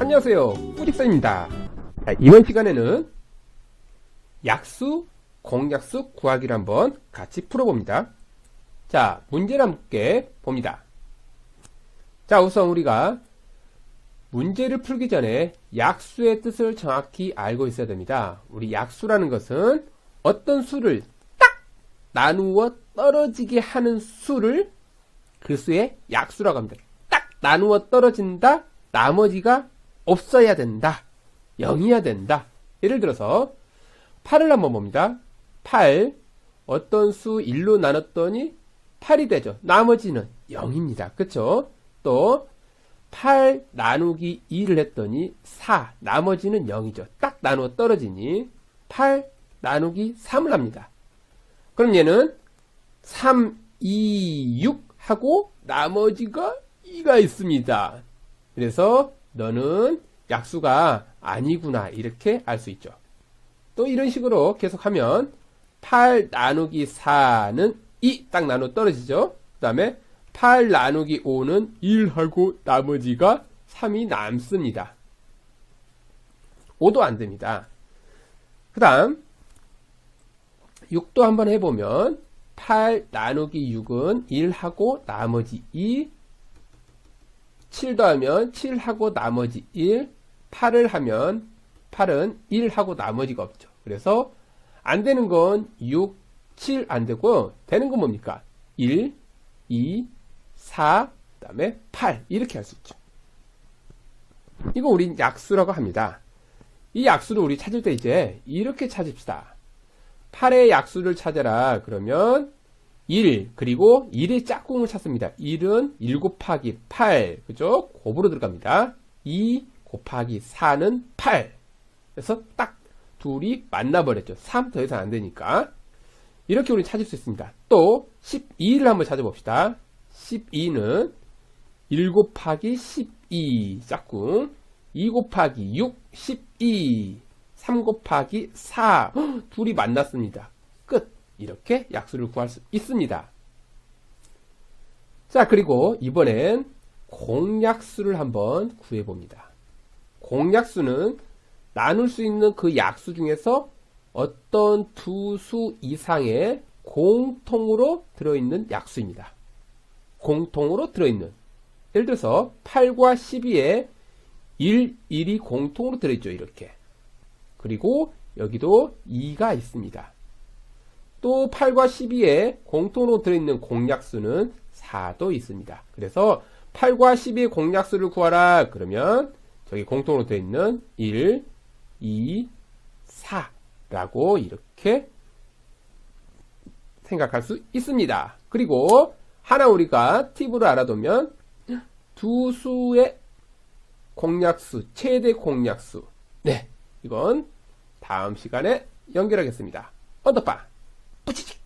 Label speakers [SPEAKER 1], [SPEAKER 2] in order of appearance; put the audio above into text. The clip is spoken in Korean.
[SPEAKER 1] 안녕하세요. 뿌직선입니다. 자, 이번 시간에는 약수, 공약수 구하기를 한번 같이 풀어봅니다. 자, 문제를 함께 봅니다. 자, 우선 우리가 문제를 풀기 전에 약수의 뜻을 정확히 알고 있어야 됩니다. 우리 약수라는 것은 어떤 수를 딱 나누어 떨어지게 하는 수를 그 수의 약수라고 합니다. 딱 나누어 떨어진다, 나머지가 없어야 된다, 0이어야 된다. 예를 들어서 8을 한번 봅니다. 8, 어떤 수 1로 나눴더니 8이 되죠. 나머지는 0입니다. 그쵸? 또, 8 나누기 2를 했더니 4, 나머지는 0이죠. 딱 나누어 떨어지니 8 나누기 3을 합니다. 그럼 얘는 3, 2, 6 하고 나머지가 2가 있습니다. 그래서 너는 약수가 아니구나 이렇게 알 수 있죠. 또 이런 식으로 계속하면 8 나누기 4는 2 딱 나눠 떨어지죠. 그 다음에 8 나누기 5는 1하고 나머지가 3이 남습니다. 5도 안 됩니다. 그 다음 6도 한번 해보면 8 나누기 6은 1하고 나머지 2 7 더하면 7하고 나머지 1 8을 하면 8은 1하고 나머지가 없죠. 그래서 안 되는 건 6, 7 안 되고 되는 건 뭡니까? 1, 2, 4, 그 다음에 8 이렇게 할 수 있죠. 이거 우리 약수라고 합니다. 이 약수를 우리 찾을 때 이제 이렇게 찾읍시다. 8의 약수를 찾아라. 그러면 1 그리고 1의 짝꿍을 찾습니다. 1은 1 곱하기 8 그죠? 곱으로 들어갑니다. 2 곱하기 4는 8 그래서 딱 둘이 만나버렸죠. 3 더 이상 안 되니까 이렇게 우리 찾을 수 있습니다. 또 12를 한번 찾아봅시다. 12는 1 곱하기 12 짝꿍 2 곱하기 6 12 3 곱하기 4 헉, 둘이 만났습니다. 끝 이렇게 약수를 구할 수 있습니다. 자 그리고 이번엔 공약수를 한번 구해봅니다. 공약수는 나눌 수 있는 그 약수 중에서 어떤 두 수 이상의 공통으로 들어있는 약수입니다. 공통으로 들어있는. 예를 들어서 8과 12에 1, 1이 공통으로 들어있죠. 이렇게. 그리고 여기도 2가 있습니다. 또 8과 12에 공통으로 들어있는 공약수는 4도 있습니다. 그래서 8과 12의 공약수를 구하라. 그러면 저기 공통으로 들어있는 1, 2, 4라고 이렇게 생각할 수 있습니다. 그리고 하나 우리가 팁으로 알아두면 두 수의 공약수, 최대 공약수. 네, 이건 다음 시간에 연결하겠습니다. 언더바, 뿌치직!